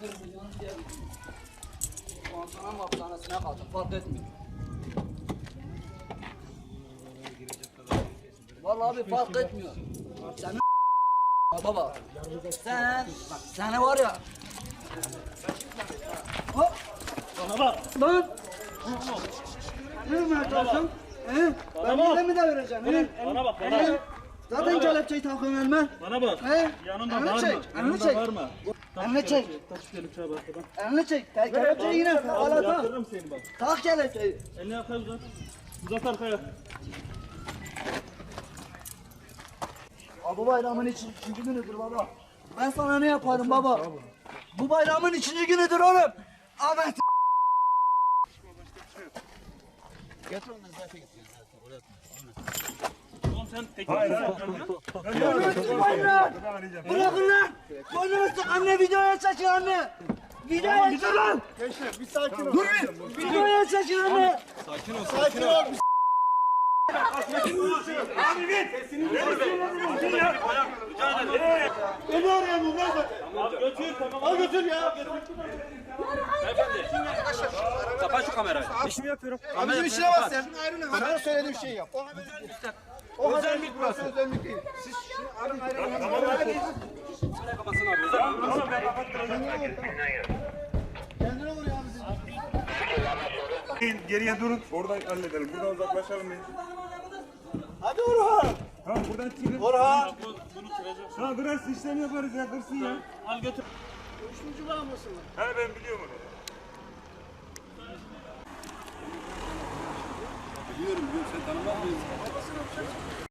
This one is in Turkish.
kırmızı diye. Hastanın hastanesine kaldım. Fark etmiyor. Vallahi abi fark etmiyor. Senin baba. Sen, seni var ya. Hop. Bana bak. Lan. Ne mi yapacaksın? He? Ben bir mi de vereceğim? He? Bana bak bana. Zaten kelepçeyi takıyorum elime. Bana bak. He? Yanında Elini var çek, mı? elini Yanında çek. var mı? Elini çek. Taş kelepçeye bak. Elini çek. Kelepçeyi yine hala tak. Yatırırım seni bak. Tak kelepçeyi. Elini arkaya uzat. Uzat arkaya. Aa, Bu bayramın için ikinci günüdür baba. Ben sana ne yaparım baba? Bu bayramın ikinci günüdür oğlum. Ahmet. Oğlum sen tekrar Hayır. Bırakın lan. Boynumu sık anne videoya çekin anne. Videoya çekin lan. Gençler bir sakin ol. Dur bir. Videoya çekin anne. Sakin ol. Beni arayan bunlar zaten. Al götür tamam. Al götür ya. Kapat şu kamerayı. İşimi yapıyorum. Abicim işine bak sen. Sana söylediğim şeyi yap. O değil. O değil burası. Özellik değil. Siz şimdi ayrı ayrı. Kendine vur ya bizim. Geriye durun. Oradan halledelim. Buradan uzaklaşalım. Hadi Orhan. Tamam buradan çıkın. Orhan. Bunu, kıracağım. Tamam biraz işlem yaparız ya. Dursun ya. Al götür. Uyuşturucu var mısın? Ha ben biliyorum onu. Biliyorum biliyorum sen tanımaz mıyız?